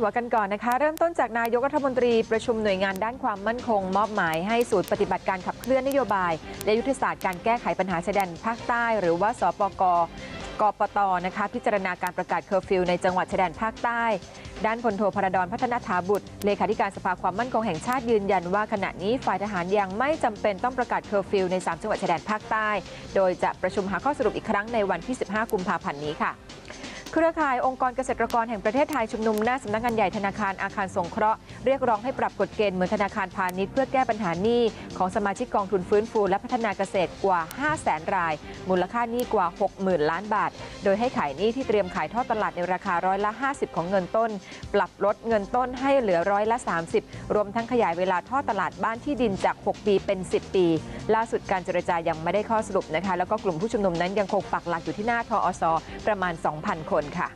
หัวกันก่อนนะคะ เริ่มต้นจากนายกรัฐมนตรีประชุมหน่วยงานด้านความมั่นคง มอบหมายให้ศูนย์ปฏิบัติการขับเคลื่อนนโยบาย และยุทธศาสตร์การแก้ไขปัญหาชายแดนภาคใต้ หรือว่าสปกกปตนะคะพิจารณาการประกาศเคอร์ฟิวในจังหวัดชายแดนภาคใต้ ด้านพลโทพระดอนพัฒนาถาบุตร เลขาธิการสภาความมั่นคงแห่งชาติยืนยันว่าขณะนี้ฝ่ายทหารยังไม่จำเป็นต้องประกาศเคอร์ฟิวใน 3 จังหวัดชายแดนภาคใต้ โดยจะประชุมหาข้อสรุปอีกครั้งในวันที่ 15 กุมภาพันธ์นี้ค่ะ เครือข่ายองค์กรเกษตรกรแห่งประเทศไทยชุมนุมหน้าสำนักงานใหญ่ธนาคารอาคารสงเคราะห์เรียกร้องให้ปรับกฎเกณฑ์เหมือนธนาคารพาณิชย์เพื่อแก้ปัญหาหนี้ของสมาชิกกองทุนฟื้นฟูและพัฒนาเกษตรกว่า 5 0 0แสนราย มูลค่าหนี้กว่า 60,000 ล้านบาท โดยให้ขายหนี้ที่เตรียมขายทอดตลาดในราคาร้อยละ 50 ของเงินต้น ปรับลดเงินต้นให้เหลือร้อยละ 30 รวมทั้งขยายเวลาทอดตลาดบ้านที่ดินจาก 6 ปีเป็น 10 ปี ล่าสุดการเจรจายังไม่ได้ข้อสรุปนะคะแล้วก็กลุ่มผู้ชุมนุมนั้นยังคงปักหลักอยู่ที่หน้าทออสประมาณ 2,000 คนค่ะ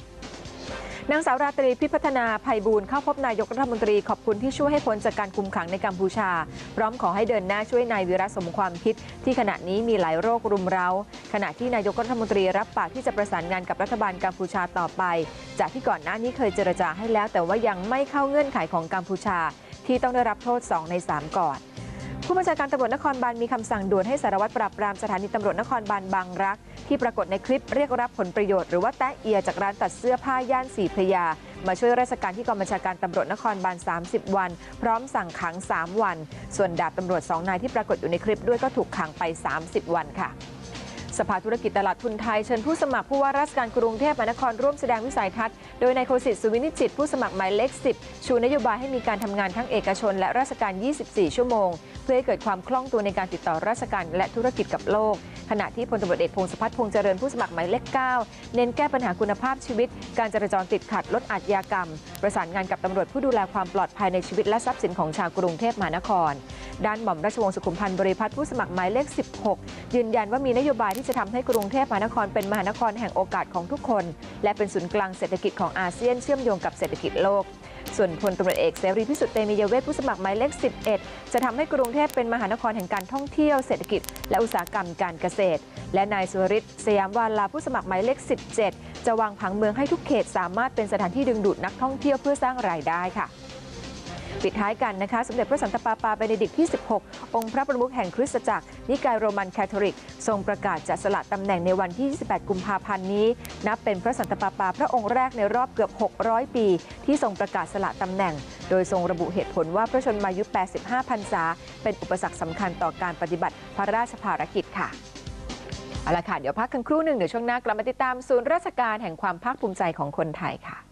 นางสาวราตรีพิพัฒนาภัยบูลย์เข้าพบนายกรัฐมนตรีขอบคุณที่ช่วยให้พ้นจากการคุมขังในกัมพูชา พร้อมขอให้เดินหน้าช่วยนายวีระสมความคิด ที่ขณะนี้มีหลายโรครุมเร้า ขณะที่นายกรัฐมนตรีรับปากที่จะประสานงานกับรัฐบาลกัมพูชาต่อไป จากที่ก่อนหน้านี้เคยเจรจาให้แล้ว แต่ว่ายังไม่เข้าเงื่อนไขของกัมพูชา ที่ต้องได้รับโทษ 2 ใน 3 ก่อน ผู้บัญชาการตำรวจนครบาลมีคำสั่งด่วนให้สารวัตรปราบปรามสถานีตำรวจนครบาลบางรัก ที่ปรากฏในคลิปเรียกรับผลประโยชน์หรือว่าแตะเอียจากร้านตัดเสื้อผ้าย่านสีพระยา มาช่วยราชการที่กองบัญชาการตำรวจนครบาล 30 วัน พร้อมสั่งขัง 3 วัน ส่วนดาบตำรวจ 2 นายที่ปรากฏอยู่ในคลิปด้วยก็ถูกขังไป 30 วันค่ะ สภาธุรกิจตลาดทุนไทย เชิญผู้สมัครผู้ว่าราชการกรุงเทพมหานครร่วมแสดงวิสัยทัศน์ โดยนายโคสิตสุวินิจิต ผู้สมัครหมายเลข 10 ชูนโยบายให้มีการทำงานทั้งเอกชน และราชการ 24 ชั่วโมง เพื่อให้เกิดความคล่องตัวในการติดต่อราชการและธุรกิจกับโลก ขณะที่พลตำรวจเอกพงศพัฒน์พงษ์เจริญผู้สมัครหมายเลข 9 เน้นแก้ปัญหาคุณภาพชีวิต การจราจรติดขัดลดอาชญากรรม ประสานงานกับตำรวจผู้ดูแลความปลอดภัยในชีวิตและทรัพย์สินของชาวกรุงเทพมหานคร ด้านหม่อมราชวงศ์สุขุมพันธ์บริพัตรผู้สมัครหมายเลข 16 ยืนยันว่ามีนโยบายที่จะทำให้กรุงเทพมหานครเป็นมหานครแห่งโอกาสของทุกคน และเป็นศูนย์กลางเศรษฐกิจของอาเซียนเชื่อมโยงกับเศรษฐกิจโลก ส่วนพลตำรวจเอกเสรีพิสุทธิ์เตมียเวทผู้สมัครหมายเลข 11 จะทำให้กรุงเทพเป็นมหานครแห่งการท่องเที่ยวเศรษฐกิจ และอุตสาหกรรมการเกษตร และนายสุวริตสยามวาลาผู้สมัครหมายเลข 17 จะวางผังเมืองให้ทุกเขตสามารถเป็นสถานที่ดึงดูดนักท่องเที่ยวเพื่อสร้างรายได้ค่ะ ปิดท้ายกันนะคะ สมเด็จพระสันตะปาปาเบเนดิกที่ 16 องค์พระประมุขแห่งคริสตจักร นิกายโรมันคาทอลิก ทรงประกาศจะสละตำแหน่งในวันที่ 28 กุมภาพันธ์นี้ นับเป็นพระสันตะปาปาพระองค์แรกในรอบเกือบ 600 ปี ที่ทรงประกาศสละตำแหน่ง โดยทรงระบุเหตุผลว่าพระชนมายุ 85 พรรษา เป็นอุปสรรคสำคัญต่อการปฏิบัติพระราชภารกิจค่ะเอาละค่ะ เดี๋ยวพักกันครู่หนึ่งเดี๋ยวช่วงหน้ากลับมาติดตามศูนย์ราชการแห่งความภาคภูมิใจของคนไทยค่ะ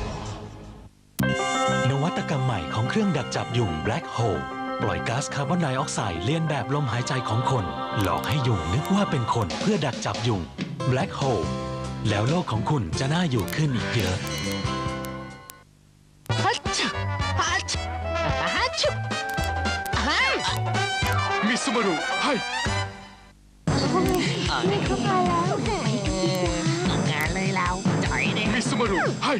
นวัตกรรมใหม่ของเครื่องดักจับยุง Black Hole ปล่อยก๊าซคาร์บอนไดออกไซด์เลียนแบบลมหายใจของคน หลอกให้ยุงนึกว่าเป็นคนเพื่อดักจับยุง Black Hole แล้วโลกของคุณจะน่าอยู่ขึ้นอีกเยอะฮัชชะฮัชฮัชฮัชมิสมารุให้งานเลยเราจ่อยเนี่ยมิสมารุให้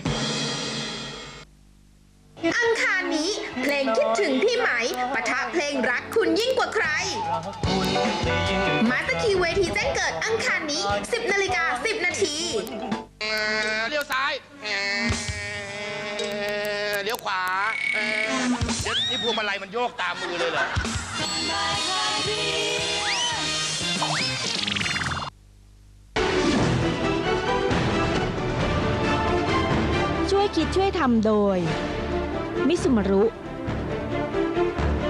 เพลงคิดถึงพี่ไหมปะทะเพลงรักคุณยิ่งกว่าใคร มาสเตอร์คีเวทีแจ้งเกิดอังคารนี้ 10นาฬิกา10 นาทีเลี้ยวซ้ายเอ่อเลี้ยวขวาเอ่อเดี๋ยวนี่พวงมาลัยมันโยกตามมือเลยเหรอช่วยคิดช่วยทำโดย มิสุมารุ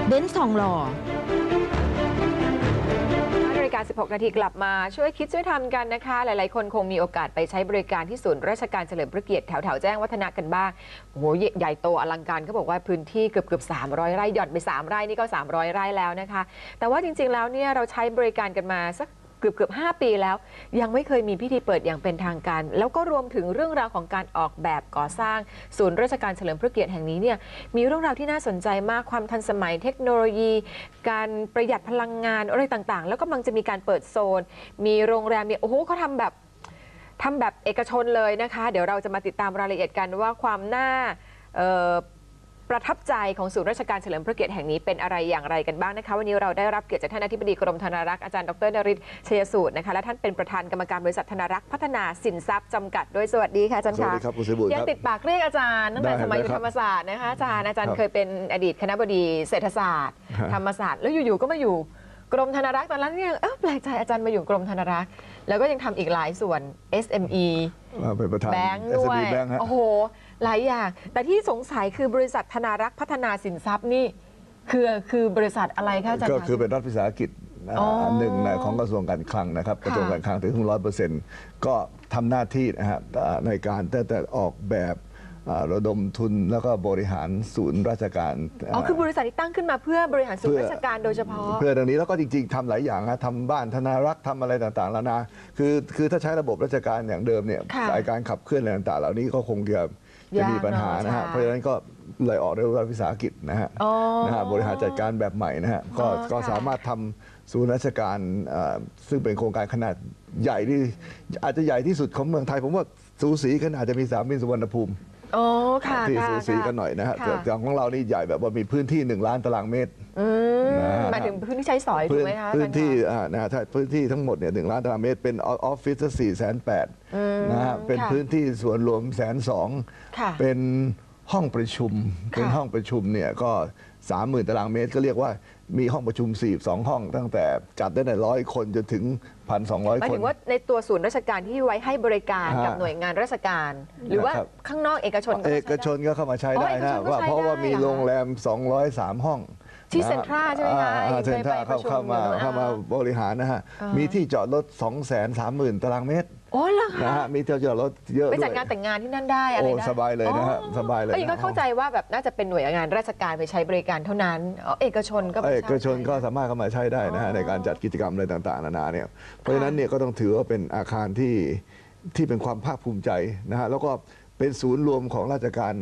เบนซ์ทองหล่อนาฬิกา 16 นาทีกลับมาช่วยคิดช่วยทำกันนะคะ หลาย ๆ คนคงมีโอกาสไปใช้บริการที่ศูนย์ราชการเฉลิมพระเกียรติแถวแถวๆแจ้งวัฒนะกันบ้างโอ้โหใหญ่โตอลังการเขาบอกว่าพื้นที่เกือบเกือบ300 ไร่หย่อนไป 3 ไร่นี่ก็ 300 ไร่แล้วนะคะ แต่ว่าจริง ๆ แล้วเนี่ยเราใช้บริการกันมาสัก เกือบเกือบ5ปีแล้ว ยังไม่เคยมีพิธีเปิดอย่างเป็นทางการ แล้วก็รวมถึงเรื่องราวของการออกแบบก่อสร้าง ศูนย์ราชการเฉลิมพระเกียรติแห่งนี้เนี่ยมีเรื่องราวที่น่าสนใจมากความทันสมัยเทคโนโลยี การประหยัดพลังงานอะไรต่างๆ แล้วกำลังจะมีการเปิดโซน มีโรงแรมเนี่ยโอ้โหเขาทำแบบทำแบบเอกชนเลยนะคะ เดี๋ยวเราจะมาติดตามรายละเอียดกันว่าความน่าเประทับใจของศูนย์ราชการเฉลิมพระเกียรติแห่งนี้เป็นอะไรอย่างไรกันบ้างนะคะวันนี้เราได้รับเกียรติจากท่านอธิบดีกรมธนารักษ์อาจารย์ดรนริศชัยสูตรนะคะและท่านเป็นประธานกรรมการบริษัทธนารักษ์พัฒนาสินทรัพย์จำกัดด้วยสวัสดีค่ะอาจารย์สวัสค่ะดีครับคุณเสบุญยังครับติดปากเรียกอาจารย์ตั้งแต่ได้สมัยอยู่ได้ครับธรรมศาสตร์นะคะอาจารย์อาจารย์ครับเคยเป็นอดีตคณะบดีเศรษฐศาสตร์ฮะธรรมศาสตร์แล้วอยู่ๆก็มาอยู่กรมธนารักษ์ตอนนั้นเนี่ยเออแปลกใจอาจารย์มาอยู่กรมธนารักษ์แล้วก็ยังทำอีกหลายส่วน SME มาเป็นประธานแบงค์ด้วย SME แบงค์ฮะโอ้โห หลายอย่าง แต่ที่สงสัยคือบริษัทธนารักษ์พัฒนาสินทรัพย์นี่ คือคือบริษัทอะไรคะอาจารย์ก็คะ คือเป็นรัฐวิสาหกิจอ่าอ๋ออันหนึ่งนะของกระทรวงการคลังนะครับกระทรวงการคลังถึงร้อยเปอร์เซ็นต์ก็ทำหน้าที่นะฮะอ่าในการตั้งแต่ออกแบบอ่าระดมทุนแล้วก็บริหารศูนย์ราชการอ๋อคือบริษัทที่ตั้งขึ้นมาเพื่อบริหารส่วนราชการโดยเฉพาะ เพื่อตรงนี้แล้วก็จริง ๆทำหลายอย่างนะทำบ้านธนารักษ์ทำอะไรต่างๆแล้วนะคือคือถ้าใช้ระบบราชการอย่างเดิมเนี่ยค่ะ สายการขับเคลื่อนอะไรต่างๆ เหล่านี้ก็คงจะ จะมีปัญหานะฮะยากเนอะเพราะฉะนั้นก็เลยออกในรัฐวิสาหกิจนะฮะอ๋อนะฮะบริหารจัดการแบบใหม่นะฮะก็อ๋อก็ค่ะสามารถทำศูนย์ราชการเอ่อซึ่งเป็นโครงการขนาดใหญ่ที่อาจจะใหญ่ที่สุดของเมืองไทย ผมว่าสูสีกันอาจจะมีสนามบินสุวรรณภูมิ อ๋อค่ะที่ค่ะสูสีค่ะกันหน่อยนะฮะค่ะแต่อย่างของเรานี่ใหญ่แบบว่ามีพื้นที่ 1 ล้านตารางเมตร อืมนะฮะ หมายถึงพื้นที่ใช้สอยถูพื้กนไหมคะอาพื้จารนย์ที่คะ อ่านะฮะถ้าพื้นที่ทั้งหมดเนี่ยหนึ่งล้านตารางเมตรเป็นออฟฟิศสี่แสนแปดนะฮะเป็นค่ะพื้นที่ส่วนรวมแสนสองค่ะเป็นห้องประชุม เป็นห้องประชุมเนี่ยก็สามหมื่นตารางเมตรก็เรียกว่ามีห้องประชุม42ห้อง ตั้งแต่จัดได้ในร้อยคนจนถึง หมาย1,200คน ถึงว่าในตัวศูนย์ราชการที่ไว้ให้บริการฮะกับหน่วยงานราชการ หรือว่านะครับ ข้างนอกเอกชนเอกชนก็เข้ามาใช้ได้อ๋อเอกชนะนก็ว่าใช้เพราะว่าได้มีเหรอคะ โรงแรม 203 ห้อง ที่ะฮะเซ็นทรัลใช่ไหมคะอ่าเคยเซ็นทรัลไปประชุมเข้ามาอยู่เข้ามาอ่าบริหารนะฮะอ่ามีมีที่จอดรถ 230,000 ตารางเมตรโอ้เหรอคะนะฮะมีที่จอดรถเยอะไปด้จัดวยงานแต่งงานที่นั่นได้อะไรโอ้ได้สบายเลยนะฮะอ๋อสบายเลยเอ้ก็นะเข้าใจว่าแบบน่าจะเป็นหน่วยงานราชการไปใช้บริการเท่านั้นอ๋อเอกชนก็ไปเอใช้กชนก็สามารถเข้ามาใช้ได้นะฮะอ๋อในการจัดกิจกรรมอะไรต่างๆนานาเนี่ยเพราะฉะนั้นเนี่ยก็ต้องถือว่าเป็นอาคารที่ที่เป็นความภาคภูมิใจนะฮะแล้วก็เป็นศูนย์รวมของราชการ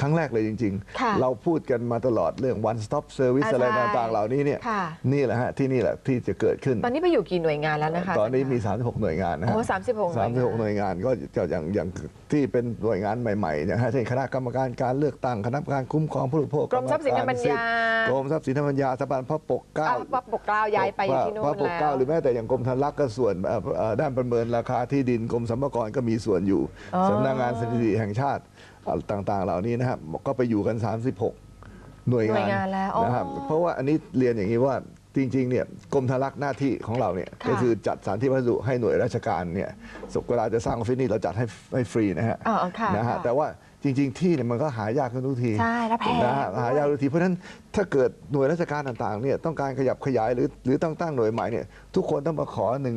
ครั้งแรกเลยจริง ค่ะๆ เราพูดกันมาตลอดเรื่อง one stop service อ่าอะไรใช่ต่างๆ เหล่านี้เนี่ยค่ะ นี่แหละฮะที่นี่แหละที่จะเกิดขึ้น ตอนนี้ไปอยู่กี่หน่วยงานแล้วนะคะ ตอนนี้มีาจารย์คะ36 หน่วยงานนะฮะโอ้36หน่วยงาน 36 หน่วยงานก็จะอย่างอย่างที่เป็นหน่วยงานใหม่ๆนะฮะเช่นคณะกรรมการการเลือกตั้งคณะกรรมการคุ้มครองผู้บริโภคกรมทรัพย์สินทางปัญญา กรมทรัพย์สินทางปัญญาสถาบันพระปกเกล้า อะพระปกเกล้าย้ายไปอยู่ที่นู่นพระปกแล้เกล้าว หรือแม้แต่อย่างกรมธนารักษ์ก็ส่วนเอ่อเอ่อด้านประเมินราคาที่ดินกรมสรรพากรก็มีส่วนอยู่อ๋อ สำนักงานสถิติแห่งชาติเอ่อ ต่างๆ เหล่านี้นะครับก็ไปอยู่กัน 36 หน่วยหน่งาวนยงานแล้วอ๋อนะครับเพราะว่าอันนี้เรียนอย่างนี้ว่าจริงๆเนี่ยกรมธนารักษ์หน้าที่ของเราเนี่ยค่ะก็คือจัดสถานที่พัสดุให้หน่วยราชการเนี่ยสมเวลาจะสร้างออฟฟิศนี่เราจัดให้ให้ฟรีนะฮะอ๋อค่ะนะฮะค่ะแต่ว่าจริง ๆ ที่เนี่ยมันก็หายากขึ้นทุกทีใช่แล้วแพงนะฮะด้วยหายากทุกทีเพราะฉะนั้น ถ้าเกิดหน่วยราชการต่างๆเนี่ยต้องการขยับขยายหรือหรือต้องตั้งหน่วยใหม่เนี่ยทุกคนต้องมาขอหนึ่ง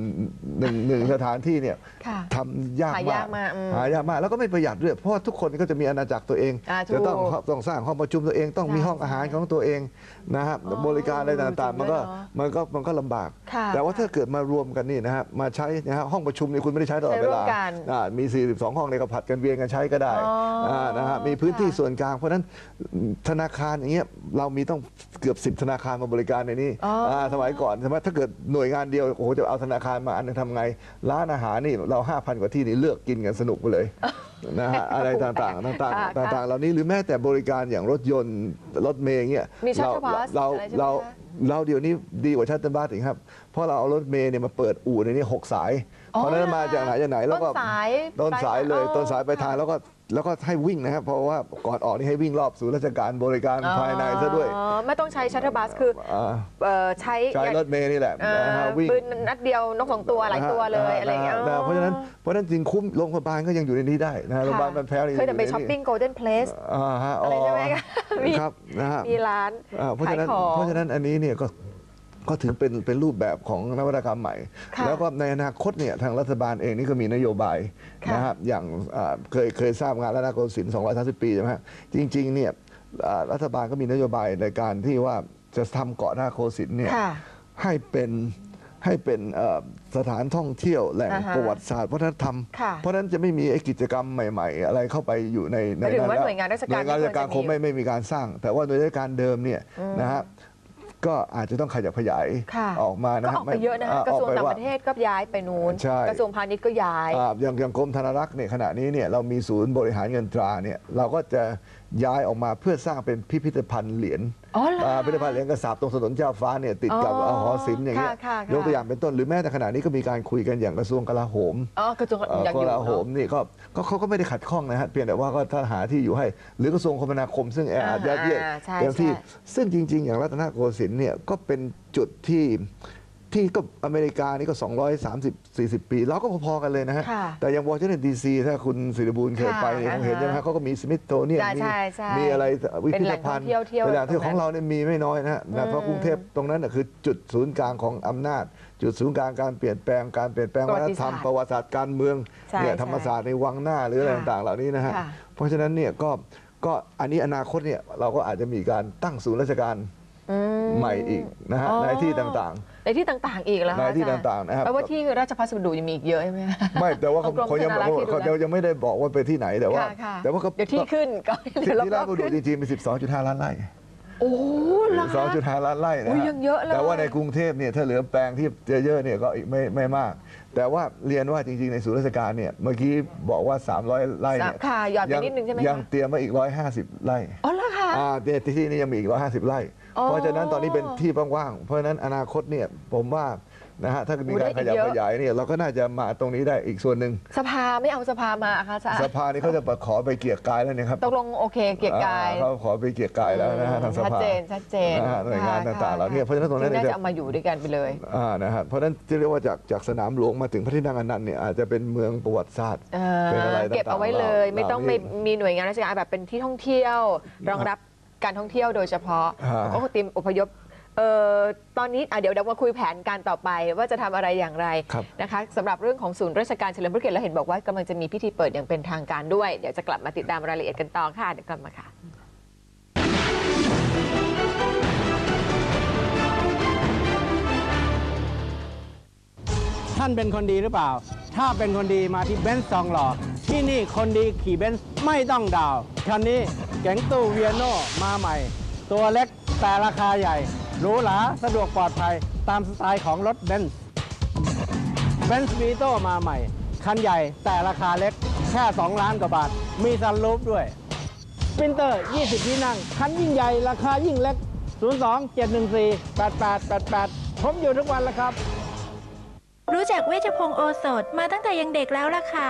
หนึ่งหนึ่งสถานที่เนี่ยค่ะทำยากหายามากกมากอืมหายากมาก แล้วก็ไม่ประหยัดด้วยเพราะว่าทุกคนก็จะมีอาณาจักรตัวเองอ่าถูกจะต้องต้องสร้างห้องประชุมตัวเองต้องมีใช่ห้องอาหารของตัวเองนะฮะอ๋อบริการอะไรต่างๆ มันก็จริงด้วยเนอะมันก็มันก็ลำบาก ค่ะแต่ว่าถ้าเกิดมารวมกันนี่นะฮะมาใช้นะฮะห้องประชุมนี่คุณไม่ได้ใช้ตลอดใช้เวร่วลามกันอ่ามี 42 ห้องในกระผัดกันเวียนกันใช้ก็ได้อ๋ออ่านะฮะมีพื้นที่ค่ะ ส่วนกลางเพราะฉะนั้นธนาคารอย่างเงี้ยเรามีต้องเกือบ 10 ธนาคารมาบริการในนี้อ๋ออ่าสมัยก่อนใช่ไหมถ้าเกิดหน่วยงานเดียวโอ้โหจะเอาธนาคารมาอันนึงทำไง ร้านอาหารนี่เรา 5,000 กว่าที่นี่เลือกกินกันสนุกไปเลยนะฮะอะไรต่างๆต่างค่ะๆต่างๆ เหล่านี้หรือแม้แต่บริการอย่างรถยนต์รถเมย์เงี้ยมีเรา shuttle bus เราอะไรใช่ไหมเราคะ เราเดี๋ยวนี้ดีกว่าชัตเตอร์บัสอีกครับ เพราะเราเอารถเมย์เนี่ยมาเปิดอู่ในนี้หกสายอ๋อเพราะฉะนั้นมาจากไหนจากไหนแล้วก็ ต้นสายต้นสายเลยอ๋อต้นสายไปทางแล้วก็ แล้วก็ให้วิ่งนะครับ เพราะว่าก่อนออกนี่ให้วิ่งรอบศูนย์ราชการบริการภายในซะด้วย อ๋อไม่ต้องใช้ชัตเตอร์บัสคืออ่าเอ่อใช้ใช้รถเมย์นี่แหละเอ่อนะฮะวิ่งปืนนัดเดียวนกสองตัวหลายตัวเลยอะไรอย่างเงี้ยนะฮะเพราะฉะนั้นเพราะฉะนั้นจริงคุ้มโรงพยาบาลก็ยังอยู่ในนี้ได้นะฮะโรงพยาบาลมันแพ้วนี่เคยแต่ไปช้อปปิ้งโกลเด้นเพลสอ่าฮะอะไรใช่ไหมคะมีครับนะฮะมีร้านอ่าเพราะฉะนั้นขายของเพราะฉะนั้นอันนี้เนี่ยก็ ก็ถือเป็นเป็นรูปแบบของนวัตกรรมใหม่ ค่ะแล้วก็ในอนาคตเนี่ยทางรัฐบาลเองนี่ก็มีนโยบายค่ะนะครับอย่างอ่าเคยเคยทราบงานรัตนโกสินทร์230 ปีใช่ไหมฮะจริงๆเนี่ยอ่ารัฐบาลก็มีนโยบายในการที่ว่าจะทำเกาะหน้าโกสินทร์เนี่ยค่ะให้เป็นให้เป็นเอ่อสถานท่องเที่ยวแหล่งอ่าฮะประวัติศาสตร์วัฒนธรรม ค่ะเพราะฉะนั้นจะไม่มีไอ้กิจกรรมใหม่ ๆ อะไรเข้าไปอยู่ในในหมายถึงว่าแล้วหน่วยงานราชการหน่วยงานราชการไม่คควงรจะมีไม่ไม่มีการสร้าง แต่ว่าหน่วยราชการเดิมเนี่ยนะฮะ ก็อาจจะต้องขยับขยายค่ะออกมานะก็ฮะออกไปเยอะนะม่กระทรวงออกไปต่างว่ประเทศก็ย้ายไปนู้นใช่กระทรวงพาณิชย์ก็ย้ายอ่าอย่างอย่างกรมธนารักษ์เนี่ยขณะนี้เนี่ยเรามีศูนย์บริหารเงินตราเนี่ยเราก็จะ ย้ายออกมาเพื่อสร้างเป็นพิพิธภัณฑ์เหรียญอ๋อเหรออ่าพิพิธภัณฑ์เหรียญกระสาบตรงถนนเจ้าฟ้าเนี่ยติดกับอ๋อหอศิลป์อย่างเงี้ยค่ะค่ะค่ะยกตัวอย่างเป็นต้นหรือแม้แต่ขณะนี้ก็มีการคุยกันอย่างกระทรวงกลาโหม อ๋อกระทรวงเอ่อยังกอยู่ลาเนโหอะมนี่ก็ก็เขาก็ไม่ได้ขัดข้องนะฮะเพียงแต่ว่าก็ถ้าหาที่อยู่ให้ หรือกระทรวงคมนาคมซึ่งแออัดยัดเยียดอ่าใช่เต็มที่ใช่ ซึ่งจริง ๆ อย่างรัตนโกสินทร์เนี่ยก็เป็นจุดที่ ที่ก็อเมริกานี่ก็ 230 40 ปี เราก็พอๆกันเลยนะฮะ ค่ะแต่อย่างวอชิงตันดีซีถ้าคุณศิริบูลเคยไปเนี่ยค่ะคงเห็นใช่ไหมฮะเขาก็มีสมิธโทเนียนใช่มีใช่ใช่มีอะไรวิเป็นพิแหธล่งภัณฑ์ท่องเที่ยวเที่ยวเป็นแหล่งที่ตรงนั้นของเราเนี่ยมีไม่น้อยนะฮะนะเพราะกรุงเทพตรงนั้นน่ะคือจุดศูนย์กลางของอำนาจ จุดศูนย์กลางการเปลี่ยนแปลงการเปลี่ยนแปลงประวัวัฒตินธรรมศาสตร์ประวัติศาสตร์การเมืองใช่เนี่ยใช่ธรรมศาสตร์ในวังหน้าหรืออะไรค่ะต่างๆเหล่านี้นะฮะค่ะ เพราะฉะนั้นเนี่ยก็ก็อันนี้อนาคตเนี่ยเราก็อาจจะมีการตั้งศูนย์ราชการอืมใหม่อีกนะฮะอ๋อ ในที่ต่าง ในที่ต่างๆอีกแล้วในที่ต่างๆนะครับแปลว่าที่ราชพัสดุยังมีอีกเยอะใช่ไหมคะๆไม่แต่ว่าเขาเอากรมเขายังธนารักษ์ที่ดูเขาแลยังยังไม่ได้บอกว่าไปที่ไหนแต่ว่าค่ะค่ะแต่ว่าก็เดี๋ยวที่ขึ้นก็ที่เดี๋ยวที่รราอชบบุๆรีขึ้นจริงๆมี12.5 ล้านไร่โอ้เหรอคะ2.5ล้านไร่นะอุ๊ยฮะยังเยอะเลยแต่ว่าในกรุงเทพเนี่ยถ้าเหลือแปลงที่เยอะๆเนี่ยก็อีกไม่ไม่มาก แต่ว่าเรียนว่าจริงๆ ในศูนย์ราชการเนี่ยเมื่อกี้บอกว่า 300 ไร่เนี่ยค่ะหย่อนไปนิดนึงใช่ไหมคะยังเตรียมไว้อีก 150 ไร่อ๋อเหรอคะอ่าเนี่ยที่นี่ยังมีอีก 150 ไร่อ๋อ เพราะฉะนั้นตอนนี้เป็นที่ว่างๆเพราะฉะนั้นอนาคตเนี่ยผมว่านะฮะถ้ามีการโอ้ขได้ยับอีกเยอะขยายเนี่ยเราก็น่าจะมาตรงนี้ได้อีกส่วนหนึ่งสภาไม่เอาสภามาอะคะอาจารย์สภานี่เขาจะขอไปเกลี่ยกายแล้วเนี่ยครับตกลงโอเคเกียรติกายอ่เขาขอไปเกลี่ยกายแล้วนะฮะทางสชัดภาเจนชัดเจนนะฮะหน่วยงานค่ะต่างๆเหล่านี้ค่ะเพราะฉะนั้นตรงนั้นที่เนี่ยน่าจะจะเอามาอยู่ด้วยกันไปเลยอ่านะฮะเพราะฉะนั้นที่เรียกว่าจากจากสนามหลวงมาถึงพระที่นั่งอนันต์เนี่ยอาจจะเป็นเมืองประวัติศาสตร์เออเป็นอะไรต่างๆเก็บเอาไว้เลยหล่าไม่ต้องเหล่าไม่นี้มีหน่วยงานราชการแบบเป็นที่ท่องเที่ยว รองรับ การท่องเที่ยวโดยเฉพาะฮะก็เตรียมอพยพเอ่อตอนนี้อะเดี๋ยวเดี๋ยวมาคุยแผนการต่อไปว่าจะทำอะไรอย่างไรครับนะคะสำหรับเรื่องของศูนย์ราชการเฉลิมพระเกียรติเราเห็นบอกว่ากำลังจะมีพิธีเปิดอย่างเป็นทางการด้วย เดี๋ยวจะกลับมาติดตามรายละเอียดกันต่อค่ะเดี๋ยวกลับมาค่ะ ท่านเป็นคนดีหรือเปล่า ถ้าเป็นคนดีมาที่เบนซ์ซองหล่อ ที่นี่คนดีขี่เบนซ์ไม่ต้องดาวคันนี้แก๊งตู้เวียโนมาใหม่ ตัวเล็กแต่ราคาใหญ่หรูหราสะดวกปลอดภัยตามสไตล์ของรถเบนซ์เบนซ์วีโตมาใหม่ คันใหญ่แต่ราคาเล็กแค่ 2 ล้านกว่าบาท มีซันรูฟด้วยสปินเตอร์ 20 ที่นั่ง คันยิ่งใหญ่ ราคายิ่งเล็ก 02 714 8888 ผมอยู่ทุกวันแล้วครับ รู้จักเวชพงศ์โอสถมาตั้งแต่ยังเด็กแล้วล่ะค่ะ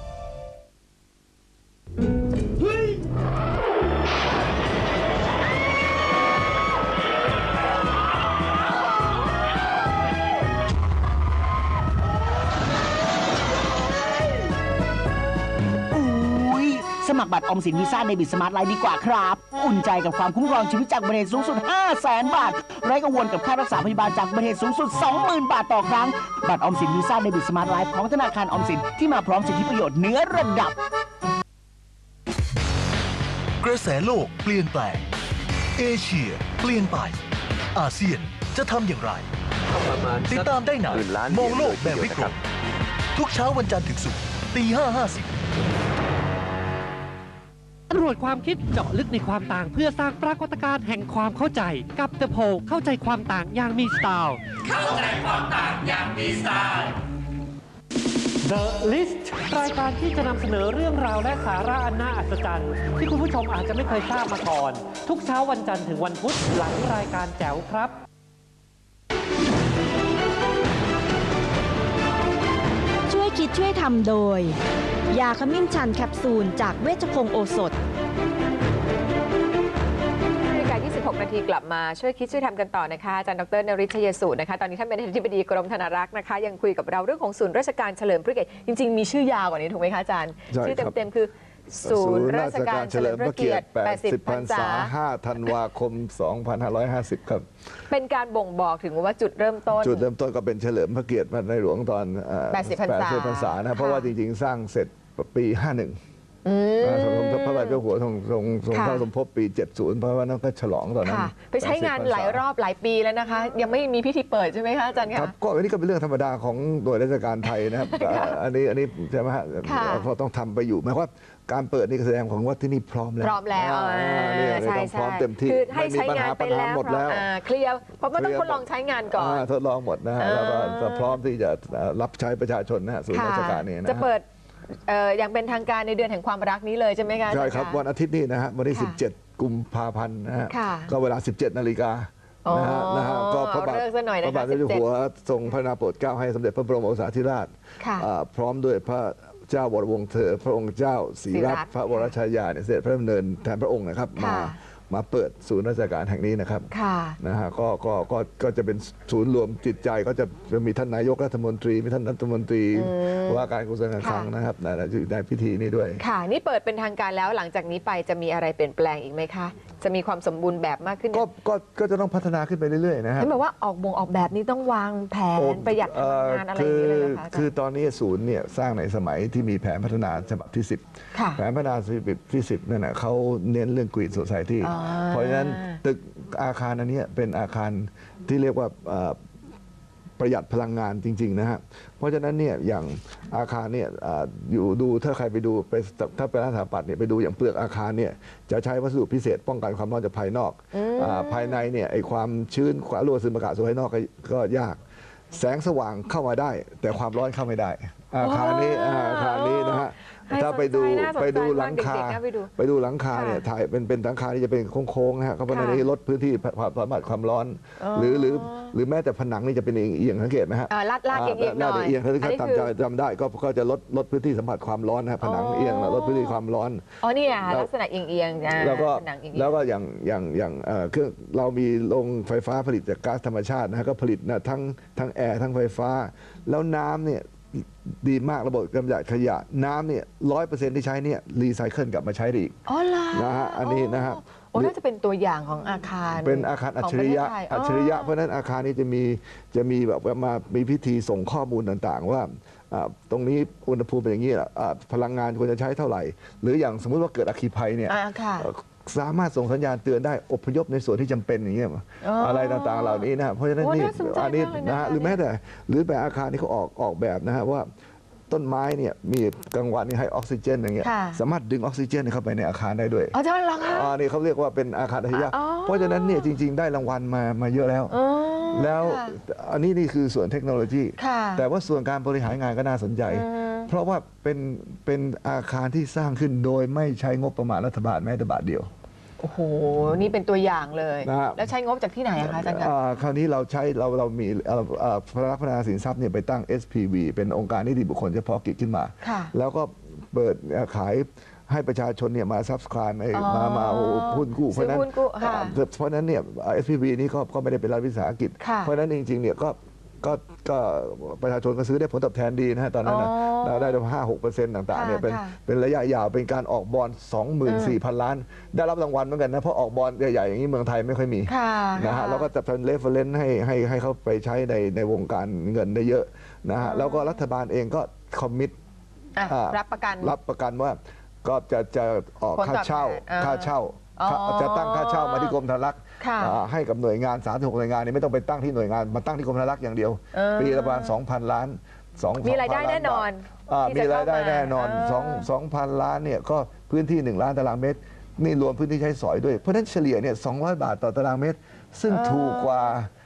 บัตรออมสินวีซ่าเดบิตสมาร์ทไลน์ดีกว่าครับ อุ่นใจกับความคุ้มครองชีวิตจากอุบัติเหตุสูงสุด 5 0 0แสนบาท ไร้กังวลกับค่ารักษาพยาบาลจากอุบัติเหตุสูงสุด 20,000 บาทต่อครั้ง บัตรออมสินวีซ่าเดบิตสมาร์ทไลน์ของธนาคารออมสินที่มาพร้อมสิทธิประโยชน์เหนือระดับ กระแสโลกเปลี่ยนแปลง เอเชีย เปลี่ยนไป อาเซียนจะทำอย่างไรติดตามได้ในมองโลกแบบวิกฤตทุกเช้าวันจันทร์ถึงศุกร์ตีห้าห้าสิบ ตรวจความคิดเจาะลึกในความต่างเพื่อสร้างปรากฏการณ์แห่งความเข้าใจกับ The p o l เข้าใจความต่างอย่างมีสไตล์ เข้าใจความต่างอย่างมีสไตล์ The List รายการที่จะนำเสนอเรื่องราวและสาระอันน่าอัศจรรย์ ที่คุณผู้ชมอาจจะไม่เคยทราบมาก่อน ทุกเช้าวันจันทร์ถึงวันพุธหลังรายการแจ๋วครับช่วยคิดช่วยทำโดย ยาขมิ้นชันแคปซูลจากเวชพงศ์โอสถนาฬิกา26นาทีกลับมาช่วยคิดช่วยทำกันต่อนะคะอาจารย์ดรนริชยสูตรนะคะตอนนี้ท่านเป็นอธิบดีกรมธนารักษ์นะคะ ยังคุยกับเราเรื่องของศูนย์ราชการเฉลิมพระเกียรติจริง ๆ มีชื่อยาวกว่านี้ถูกไหมคะอาจารย์ใช่ชื่อครับเต็มๆคือ ศูนย์ราชการเฉลิมพระเกียรติ 80 พรรษา 5 ธันวาคม 2550 ครับ เป็นการบ่งบอกถึงว่าจุดเริ่มต้น จุดเริ่มต้นก็เป็นเฉลิมพระเกียรติพระในหลวงตอนเอ่อ80พรรษา80 พรรษานะเพราะว่าจริงๆ สร้างเสร็จ ปี 51อืมอ่าสมพระบาทเจ้าหัวทรงทรงทรงค่ะพระสมภพปี 70 เพราะว่านั่นก็ฉลองตอนนั้นค่ะ ไปใช้งาน80พรรษหลายรอบหลายปีแล้วนะคะ ยังไม่มีพิธีเปิดใช่ไหมคะอาจารย์ครัคะบก็อันนี้ก็เป็นเรื่องธรรมดาของหน่วยราชการไทยนะครับค่ะอ่าอันนี้อันนี้ใช่ไหมฮะค่ะเราต้องทำไปอยู่หมายความว่าการเปิดนี่ก็แสดงของว่าที่นี่พร้อมแล้วพร้อมแล้วาอ่าเนี่ยใช่ต้องพร้อมใช่เต็มที่คือให้ไม่มีใช้ปัญงาหานไปปัญหาแล้วหมดแล้ว อ่าเคลียร์เพราะมันต้องทดลองใช้งานก่อนาทดลองหมดนะฮะอ่าแล้วก็จะพร้อมที่จะรับใช้ประชาชนนะฮะศูนย์ค่ะราชการนี่นะฮ จะเปิด เอ่ออย่างเป็นทางการในเดือนแห่งความรักนี้เลยใช่ไหมคะใช่ครับ อาจาย์ะวันอาทิตย์นี้นะฮะวันที่ ค่ะ17 กุมภาพันธ์นะฮะค่ะก็เวลา 17 นาฬิกาอ๋อนะฮะนะฮะก็พระบาทเอาเลิกซะหน่อยนะคะพระบาทสมเด็จ17หัวทรงพระนามโปรดเกล้าให้สมเด็จพระบรมโอรสาธิราชค่ะอ่าพร้อมด้วยพระเจ้าวรวงศ์เธอ พระองค์เจ้าศรีรัตศรีรัตน์น์พระวรชายาเนี่ยเสด็จพระดำเนินแทนพระองค์นะครับมาค่ะ มา เปิดศูนย์ราชการแห่งนี้นะครับค่ะนะฮะก็ก็ก็ก็จะเป็นศูนย์รวมจิตใจก็จะจะมีท่านนายกรัฐมนตรีมีท่านรัฐมนตรีอืมว่าการกระทรวงการคลังค่ะนะครับในในพิธีนี้ด้วย ค่ะ นี่เปิดเป็นทางการแล้วหลังจากนี้ไปจะมีอะไรเปลี่ยนแปลงอีกไหมคะ จะมีความสมบูรณ์แบบมากขึ้นก็ก็ก็จะต้องพัฒนาขึ้นไปเรื่อยๆนะฮะเห็นบอกว่าออกบงออกแบบนี้ต้องวางแผนโอ้ประหยัดพลังงานอะไรอย่างนี้เลยเหรอคะอาจารย์คือตอนนี้ศูนย์เนี่ยสร้างในสมัยที่มีแผนพัฒนาฉบับที่ 10ค่ะแผนพัฒนาฉบับที่ 10นั่นนะเขาเน้นเรื่องกรีนโซซ i ตี้อ่าเพราะฉะนั้นตึกอาคารอันเนี้ยเป็นอาคารที่เรียกว่าเอ่อประหยัดพลังงานจริง ๆ นะฮะ เพราะฉะนั้นเนี่ยอย่างอาคารเนี่ยอ่าอยู่ดูถ้าใครไปดูไปถ้าเป็นสถาปัตย์เนี่ยไปดูอย่างเปลือกอาคารเนี่ยจะใช้วัสดุพิเศษป้องกันความร้อนจากภายนอกอืมอาภายในเนี่ยไอความชื้นความรั่วซึมอากาศสู่ภายนอกก็ก็ยาก แสงสว่างเข้ามาได้ แต่ความร้อนเข้าไม่ได้ อาคารนี้อาคารนี้นะฮะให้ ถ้าไปดูสนใจน่าสนใจไปดูหลังคามากเด็กๆน่าไปดู ไปดูหลังคาเนี่ยค่ะถ่ายเป็นเป็นหลังคาที่จะเป็นโค้งๆนะฮะเขาเพราะในค่ะนี้ลดพื้นที่ความสามารถความร้อน อ๋อ หรือหรือหรือแม้แต่ผนังนี่จะเป็นเอียงๆสังเกตไหมฮะอ่าลาดลาดเอียงๆหน่อยลาดเอียงๆถ้าอันนี้จำคือจำจำได้ก็ก็จะลดลดพื้นที่สัมผัสความร้อนนะฮะผนังเอียงลดพื้นที่ความร้อน อ๋อนี่อะแล้ว ลักษณะเอียงๆอ่าแล้วก็ผนังเอียงๆ แล้วก็อย่างอย่างอย่างเอ่อเครื่องเรามีโรงไฟฟ้าผลิตจากก๊าซธรรมชาตินะฮะก็ผลิตนะทั้งทั้งแอร์ทั้งไฟฟ้า แล้วน้ำเนี่ย ดีมากระบบกำจัดขยะน้ำเนี่ยร้อยเปอร์เซ็นต์ที่ใช้เนี่ยรีไซเคิลกลับมาใช้ได้อีกอ๋อเหรอนะฮะอันนี้นะฮะโอ้น่าจะเป็นตัวอย่างของอาคารเป็นอาคารอัจฉริยะของปเทศไทยอัจฉริยะเพราะฉะนั้นอาคารนี้จะมีจะมีแบบว่ามามีพิธีส่งข้อมูลต่างๆว่าอ่าตรงนี้อุณหภูมิเป็นอย่างนี้อะอ่าพลังงานควรจะใช้เท่าไหร่ หรืออย่างสมมุติว่าเกิดอัคคีภัยเนี่ยอ่าค่ะเอ่อ สามารถส่งสัญญาณเตือนได้อพยพในส่วนที่จำเป็นอย่างเงี้ยอ๋อออะไรต่างๆเหล่านี้นะเพราะฉะนั้นโอ้นี่น่าสนใจอันนี้มากเลยนะคะนะฮะหรือแม้แต่ หรือแบบอาคารที่เขาออกออกแบบนะฮะว่า ต้นไม้เนี่ยมีกลางวันนี่ให้ออกซิเจนอย่างเงี้ยค่ะ สามารถดึงออกซิเจนเข้าไปในอาคารได้ด้วย อ๋อจะเหรอคะ อ่านี่เขาเรียกว่าเป็นอาคารอัจฉริยะอ๋อ เพราะฉะนั้นเนี่ยจริง ๆ ได้รางวัลมามาเยอะแล้ว อ๋อแล้วค่ะ อันนี้นี่คือส่วนเทคโนโลยี ค่ะ แต่ว่าส่วนการบริหารงานก็น่าสนใจ อืม เพราะว่าเป็นเป็นอาคารที่สร้างขึ้นโดยไม่ใช้งบประมาณรัฐบาลแม้แต่บาทเดียว โอ้โห นี่เป็นตัวอย่างเลย นะฮะ แล้วใช้งบจากที่ไหนอะคะอาจารย์คะ อ่าคราวนี้เราใช้เราเรามีเอ่อเอ่อพนักพัฒนาสินทรัพย์เนี่ยไปตั้ง SPV เป็นองค์การนิติบุคคลเฉพาะกิจขึ้นมา ค่ะแล้วก็เปิดเอ่อขายให้ประชาชนเนี่ยมา subscribe ให้อ๋อมามาหุ้นกู้เพซื้ราะอฉะนั้นหุ้นกู้ค่ะอ่าเพราะฉะนั้นเนี่ย SPV นี้ก็ก็ไม่ได้เป็นรัฐวิสาหกิจ ค่ะเพราะฉะนั้นจริงๆเนี่ยก็ ก็ก็ประชาชนก็ซื้อได้ผลตอบแทนดีนะฮะตอนนั้นนะอ๋อได้ห้าหกเปอร์เซ็นต์ต่างๆเนี่ยเป็นค่ะเป็นระยะยาวเป็นการออกบอล24,000ล้าน ได้รับรางวัลเหมือนกันนะเพราะออกบอลใหญ่ๆอย่างนี้เมืองไทยไม่ค่อยมีค่ะนะฮะแล้วก็จะเป็นเรฟเฟรนซ์ให้ให้ให้เขาไปใช้ในในวงการเงินได้เยอะนะฮะแล้วก็รัฐบาลเองก็คอมมิต อะอ่ารับประกัน รับประกันว่าก็จะจะออกผลค่าตอบแทนเช่าอ่าค่าเช่าอ๋อจะตั้งค่าเช่ามาที่กรมธนารักษ์ค่ะอ่า ให้กับหน่วยงาน36หน่วยงานนี้ไม่ต้องไปตั้งที่หน่วยงานมาตั้งที่กรมธนารักษ์อย่างเดียวเออปีละประมาณ2,000 ล้าน2มีรายได้2,000แน่นอนอ่าที่มีจะรายได้เข้ามาแน่นอนเออสองสองพันล้านเนี่ยก็พื้นที่ 1 ล้านตารางเมตร นี่รวมพื้นที่ใช้สอยด้วย เพราะฉะนั้นเฉลี่ยเนี่ย200บาทต่อตารางเมตร ซึ่งถูกกว่า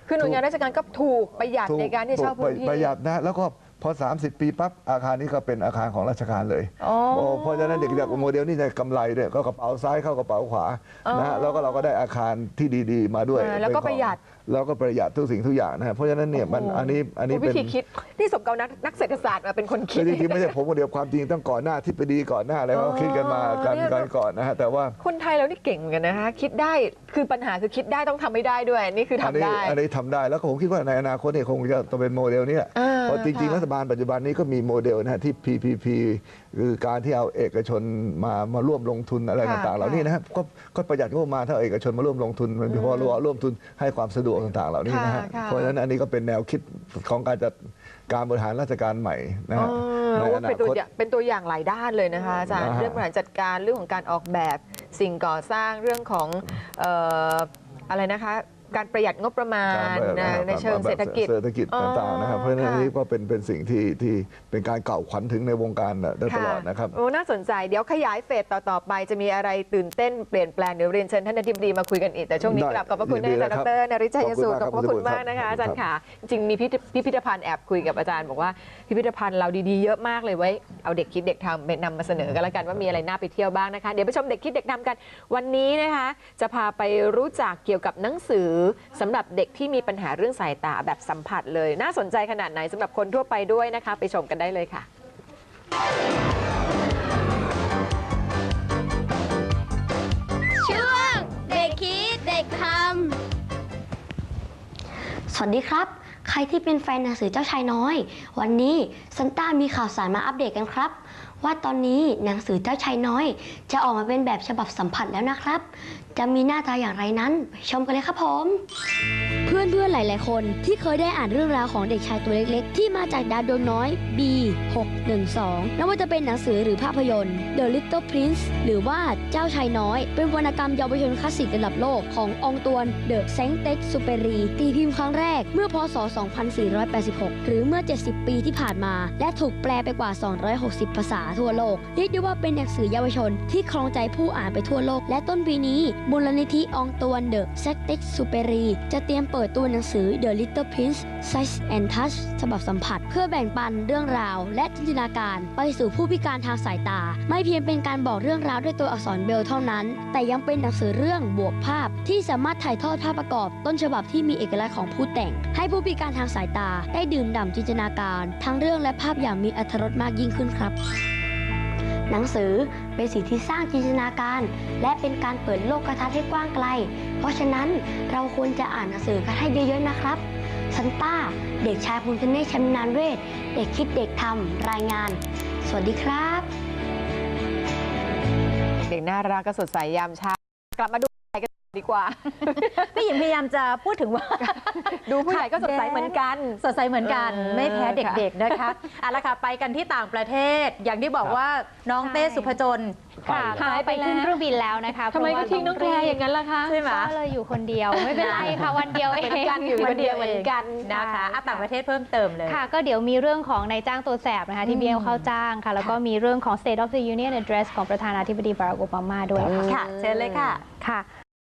คือหน่วยงานราชการก็ถูกประหยัดในการที่จะเช่าพื้นที่ประหยัดนะแล้วก็ พอ 30 ปีปั๊บอาคารนี้ก็เป็นอาคารของราชการเลยอ๋อโอ้เพราะฉะนั้นเด็กจากโมเดลนี่จะกำไรด้วยก็กระเป๋าซ้ายเข้ากระเป๋าขวาอ๋อนะฮะแล้วก็เราก็ได้อาคารที่ดีๆ มาด้วยเออแล้วก็เนของประหยัดแล้วก็ประหยัดทุกสิ่งทุกอย่างนะฮะเพราะฉะนั้นเนี่ยมันอันนี้อันนี้วิเป็น ธีคิดนี่สมกับนักนักเศรษฐศาสตร์มาเป็นคนคิคืดอจริงๆไม่ใช่ผมคนเดียวความจริงตั้งก่อนหน้าที่ไปดีก่อนหน้าแล้วอ๋อเขาคิดกันมากันเนี่ย กันก่อนนะฮะแต่ว่าคนไทยเรานี่เก่งเหมือนกันนะคะ คิดได้คือปัญหาคือคิดได้ต้องทำไม่ได้ด้วย นี่คือทำอันนี้ได้ อันนี้ทำได้แล้วก็ผมคิดว่าในอนาคตเนี่ยคงจะต้องเป็นโมเดลเนี้อ่าเพราะจริงๆค่ะรัฐบาลปัจจุบันนี้ก็มีโมเดลนะฮะที่ PPP คือการที่เอาเอกชนมามาร่วมลงทุนอะไรค่ะต่างๆ เหล่านี้นะครับก็ก็ประหยัดงบประมาณถ้าเอาเอกชนมาร่วมลงทุนมันพอเราร่วมทุนให้ความสะดวกต่างๆ เหล่านี้นะฮะค่ะค่ะ เพราะฉะนั้นอันนี้ก็เป็นแนวคิดของการจัดการบริหารราชการใหม่นะฮะเอในออว่านาเป็นตัวคต อย่างเป็นตัวอย่างหลายด้านเลยนะคะอาจารย์นะฮะ เรื่องบริหารจัดการเรื่องของการออกแบบสิ่งก่อสร้างเรื่องของเอ่ออะไรนะคะ การประหยัดงบประมาณการแบบนะในเชิงเศรษฐกิจเศรษฐกิจต่างๆนะครับเพราะฉะนั้นอันนี้ก็เป็นเป็นสิ่งที่ที่เป็นการกล่าวขวัญถึงในวงการน่ะได้ตลอดนะครับโอ้น่าสนใจเดี๋ยวขยายเฟสต่อๆไปจะมีอะไรตื่นเต้นเปลี่ยนแปลงเดี๋ยวเรียนเชิญท่านอธิบดีมาคุยกันอีกแต่ช่วงนี้ได้กลับขอบพระคุณยิท่านนดีอาจารย์เลยดรนริชัยสูตรขขออบบพคุณระคุณมากมากครับนะคะขอบคุณอาจารย์ครัค่ะบจริงๆมีพิพิธพิพิธภัณฑ์แอบคุยกับอาจารย์บอกว่าพิพิธภัณฑ์เราดีๆเยอะมากเลยไว้เอาเด็กคิดเด็กทำไปนำมาเสนอกันแล้วกันว่ามีอะไรน่าไปเที่ยวบ้างนะคะเดี๋ยวไปชมเด็กคิดเด็กทำกันวันนี้นะคะจะพาไปรู้จักเกี่ยวกับหนังสือสำหรับเด็กที่มีปัญหาเรื่องสายตาแบบสัมผัสเลย น่าสนใจขนาดไหนสำหรับคนทั่วไปด้วยนะคะ ไปชมกันได้เลยค่ะช่วงเด็กคิดเด็กทำสวัสดีครับ ใครที่เป็นแฟนหนังสือเจ้าชายน้อย วันนี้ซันต้ามีข่าวสารมาอัปเดตกันครับ ว่าตอนนี้หนังสือเจ้าชายน้อย จะออกมาเป็นแบบฉบับสัมผัสแล้วนะครับ จะมีหน้าตาอย่างไรนั้นไปชมกันเลยครับผม พื่อนเพื่อนหลาย ๆ คนที่เคยได้อ่านเรื่องราวของเด็กชายตัวเล็ก ๆ ที่มาจากดาวดวงน้อย B 612ไม่ว่าจะเป็นหนังสือหรือภาพยนตร์ The Little Prince หรือว่าเจ้าชายน้อย เป็นวรรณกรรมเยาวชนคลาสสิกระดับโลกขององตวน The s a n t e x s u p e r i ตีพิมพ์ครั้งแรกเมื่อพศ 2486 หรือเมื่อ 70 ปีที่ผ่านมา และถูกแปลไปกว่า 260 ภาษาทั่วโลก เรียกได้ว่าเป็นหนังสือเยาวชนที่ครองใจผู้อ่านไปทั่วโลก และต้นปีนี้มูลนิธิองตวน The s a n t e x s u p e r i จะเตรียมเปิดตัวหนังสือ The Little Prince Size and Touch ฉบับสัมผัส เพื่อแบ่งปันเรื่องราว และจินตนาการไปสู่ผู้พิการทางสายตา ไม่เพียงเป็นการบอกเรื่องราวด้วยตัวอักษรเบลเท่านั้น แต่ยังเป็นหนังสือเรื่องบวกภาพ ที่สามารถถ่ายทอดภาพประกอบต้นฉบับที่มีเอกลักษณ์ของผู้แต่ง ให้ผู้พิการทางสายตาได้ดื่มด่ำจินตนาการ ทั้งเรื่องและภาพอย่างมีอรรถรสมากยิ่งขึ้นครับ หนังสือเป็นสิ่งที่สร้างจินตนาการ และเป็นการเปิดโลกทัศน์ให้กว้างไกล เพราะฉะนั้นเราควรจะอ่านหนังสือกันให้เยอะๆนะครับซันต้า เด็กชายภูมิเนชชำนาญเวท เด็กคิดเด็กทำรายงาน สวัสดีครับ เด็กน่ารักก็สดใสยามเช้ากลับมาดู ดีกว่า พี่หญิงพยายามจะพูดถึงว่า ดูผู้ใหญ่ก็สดใสเหมือนกัน สดใสเหมือนกันเออไม่แพ้เด็กๆค่ะนะคะเอาละค่ะไปกันที่ต่างประเทศ อย่างที่บอกว่าน้องเต้สุภจนค่ะหายไปไปขึ้นแล้วเครื่องบินแล้วนะคะทำไมเพก็ราะว่าทิ้งน้องแคลร์อย่างนั้นล่ะคะใช่ไหมก็เลยอยู่คนเดียวไม่เป็นไรค่ะวันเดียวเองเหมือนกันอยู่คนเดียวเหมือนกันนะคะอะต่างประเทศเพิ่มเติมเลยค่ะ ก็เดี๋ยวมีเรื่องของนายจ้างตัวแสบนะคะที่เบี้ยวเข้าจ้างค่ะ แล้วก็มีเรื่องของ State of the Union Address ของประธานาธิบดีบารักโอบามาด้วยค่ะค่ะเชิญเลยค่ะค่ะ